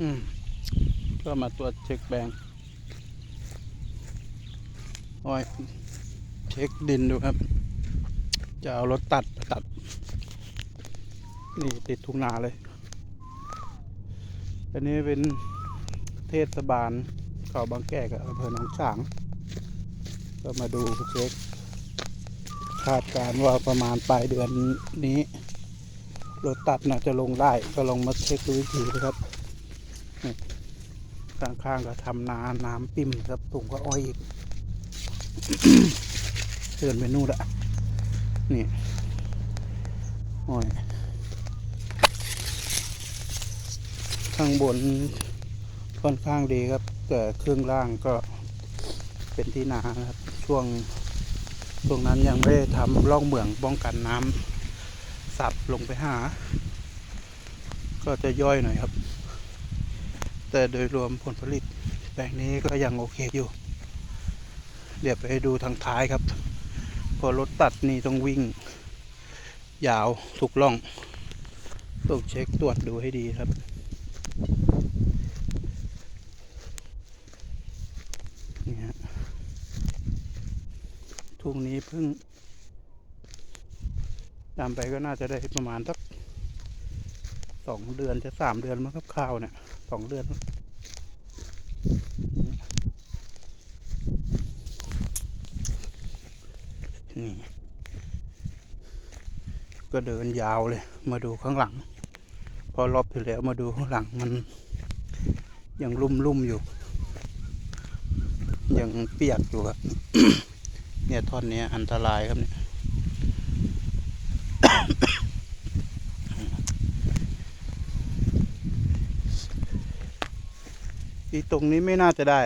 อืมก็มาตรวจเช็คแบงอ้อยเช็คดินดูครับ จะเอารถตัดตัด นี่ติดทุ่งนาเลย อันนี้เป็นเทศบาลเขาบางแก้กับอำเภอหนองฉาง ก็มาดูเช็ค คาดการณ์ว่าประมาณปลายเดือนนี้ รถตัดน่าจะลงได้ ก็ลองมาเช็คดูวิธีนะครับ ข้างๆก็ทำนาน้ำปิ่มครับถุงก็อ้อยอีกเดินไปนู่นละนี่อ้อยข้างบนค่อนข้างดีครับแต่เครื่องล่างก็เป็นที่นานะครับช่วงตรงนั้นยังไม่ได้ทำร่องเหมืองป้องกันน้ำสับลงไปหา ก็จะย่อยหน่อยครับ แต่โดยรวมผลผลิตแปลงนี้ก็ยังโอเคอยู่ เดี๋ยวไปดูทางท้ายครับ พอรถตัดนี่ต้องวิ่ง ยาวทุกล่อง ต้องเช็คตรวจดูให้ดีครับนี่ฮะทุ่งนี้เพิ่งตามไปก็น่าจะได้ประมาณสัก สองเดือนจะสามเดือนมั้งครับข้าวเนี่ยสองเดือน นี่ ก็เดินยาวเลย มาดูข้างหลัง พอรอบที่แล้วมาดูข้างหลังมัน ยังลุ่มลุ่มๆอยู่ ยังเปียกอยู่ครับ เนี่ยท่อนนี้อันตรายครับเนี่ยีตรงนี้ไม่น่าจะได้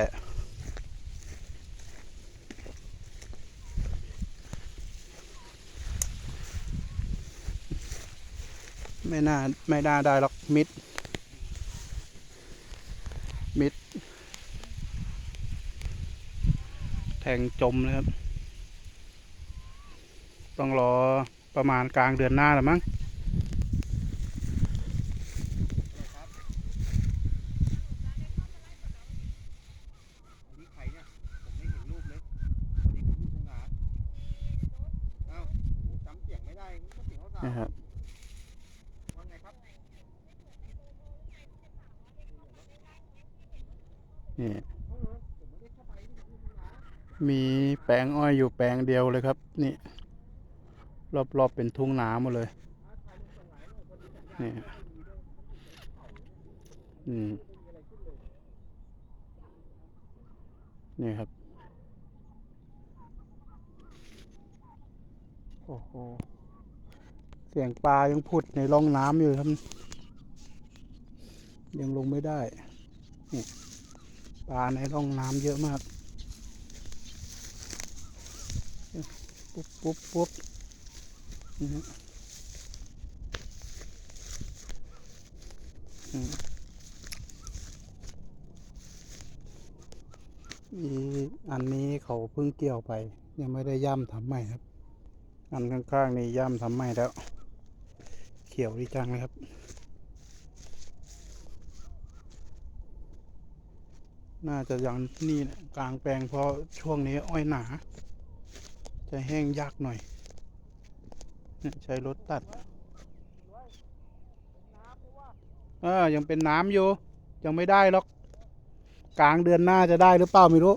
ไม่น่า ไม่น่าได้หรอกมิด มิด แทงจมเลยครับ ต้องรอประมาณกลางเดือนหน้าแหละมั้ง อันนี้ใครเนี่ย ผมไม่เห็นรูปเลยวันนี้ผมอยู่ตรงไหนอ้าวโอ้โหจำเสียงไม่ได้มั นะครับนี่เออผมไม่ได้เข้าไปที่อยู่ตรงไหนมีแปลงอ้อยอยู่แปลงเดียวเลยครับ นี่ รอบๆเป็นทุ่งนาหมดเลย นี่อืมนี่ครับ โอ้โห เสียงปลายังพุดในร่องน้ำอยู่ครับยังลงไม่ได้นี่ปลาในร่องน้ำเยอะมาก ปุ๊บปุ๊บปุ๊บนี่ฮะอืมอีอันนี้เขาเพิ่งเกี่ยวไป ยังไม่ได้ย่ำทำใหม่ครับ อันข้างๆนี่ย่ำทำใหม่แล้ว ขียวดีจังเลยครับ น่าจะยังนี่แหละกลางแปลงเพราะช่วงนี้อ้อยหนา จะแห้งยากหน่อยเนี่ยใช้รถตัดเออยังเป็นน้ำอยู่ ยังไม่ได้หรอก กลางเดือนหน้าจะได้หรือเปล่าไม่รู้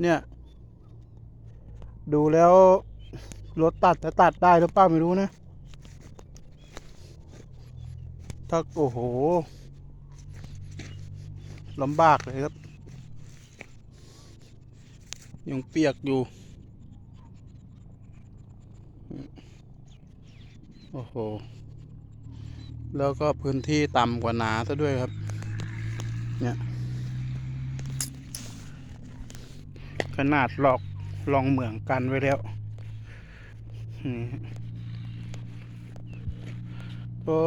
เนี่ย ดูแล้ว รถตัดจะตัดได้หรือเปล่าไม่รู้นะถ้าโอ้โหลำบากเลยครับ ยังเปียกอยู่ โอ้โห แล้วก็พื้นที่ต่ำกว่าหนาซะด้วยครับ เนี่ย ขนาดหลอกลองเหมืองกันไว้แล้ว นี่ก็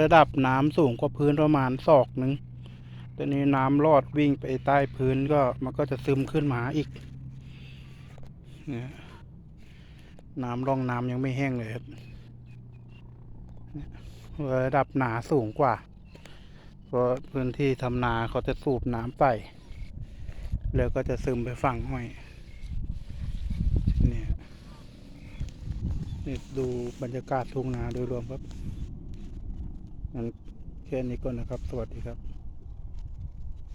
ระดับน้ำสูงกว่าพื้นประมาณศอกหนึ่งตอนนี้น้ำรอดวิ่งไปใต้พื้นก็มันก็จะซึมขึ้นมาอีกเนี่ยน้ำร่องน้ำยังไม่แห้งเลยครับเนี่ยระดับหนาสูงกว่า เพราะพื้นที่ทำนาเขาจะสูบน้ำไป แล้วก็จะซึมไปฝั่งห้อย นี่ดูบรรยากาศทุ่งนาโดยรวมครับงั้นแค่นี้ก่อนนะครับ สวัสดีครับ